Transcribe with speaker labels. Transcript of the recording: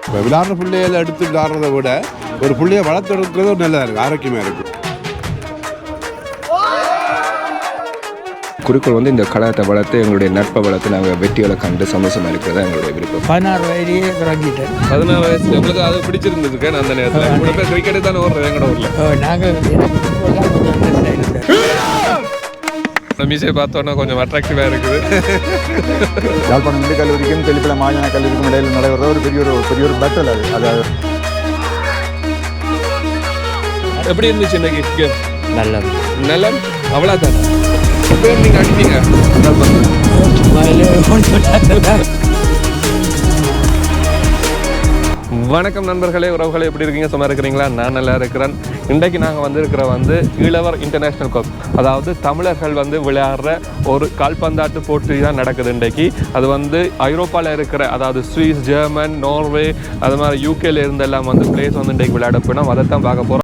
Speaker 1: இப்போ விளையாடுற பிள்ளைகளை எடுத்து விளையாடுறத விட ஒரு பிள்ளைய வளர்த்தெடுக்கிறது நல்லதாக இருக்குது ஆரோக்கியமாக இருக்குது
Speaker 2: குறிக்கோள் வந்து இந்த கலாத்தை வளர்த்து எங்களுடைய நட்பை வளர்த்து நாங்கள் வெற்றிகளை கண்டு சந்தோஷமாக இருக்கிறதா எங்களுடைய விருப்பம்.
Speaker 3: பதினாறு வயதிலேயே தொடங்கிட்டேன்
Speaker 4: பதினாறு வயசுல உங்களுக்கு அது பிடிச்சிருந்ததுக்கு அந்த நேரத்தில். கிரிக்கெட்டு தானே ஓடுறது எங்கட ஊரில்?
Speaker 3: நாங்கள் ஆயிடுச்சு.
Speaker 4: மீசை பார்த்தோன்னா கொஞ்சம் அட்ராக்டிவாக இருக்குது.
Speaker 5: யாழ்ப்பாணம் இந்து கல்லூரிக்கும் தெளிப்பில மாஜன கல்லூரிக்கும் இடையில நடைபெற ஒரு பெரிய ஒரு பெரிய ஒரு பேட்டல் அது. அது
Speaker 4: எப்படி இருந்துச்சு இன்னைக்கு கேம்
Speaker 3: நல்லது.
Speaker 4: நல்லா அவ்வளோ தானே பேர் நீங்கள் அடிப்பீங்க வணக்கம் நண்பர்களே உறவுகளே எப்படி இருக்கீங்க? சும்மா இருக்கிறீங்களா? நான் நல்லா இருக்கிறேன். இன்றைக்கு நாங்கள் வந்திருக்கிற வந்து இளவர் இன்டர்நேஷ்னல் கப் அதாவது தமிழர்கள் வந்து விளையாடுற ஒரு கால்பந்தாட்டு போட்டி தான் நடக்குது இன்றைக்கு. அது வந்து ஐரோப்பாவில் இருக்கிற அதாவது சுவிஸ் ஜெர்மன் நார்வே அது மாதிரி யூகேல இருந்தெல்லாம் வந்து பிளேஸ் வந்து இன்றைக்கு விளையாட போனோம் அதை தான் பார்க்க போகிறோம்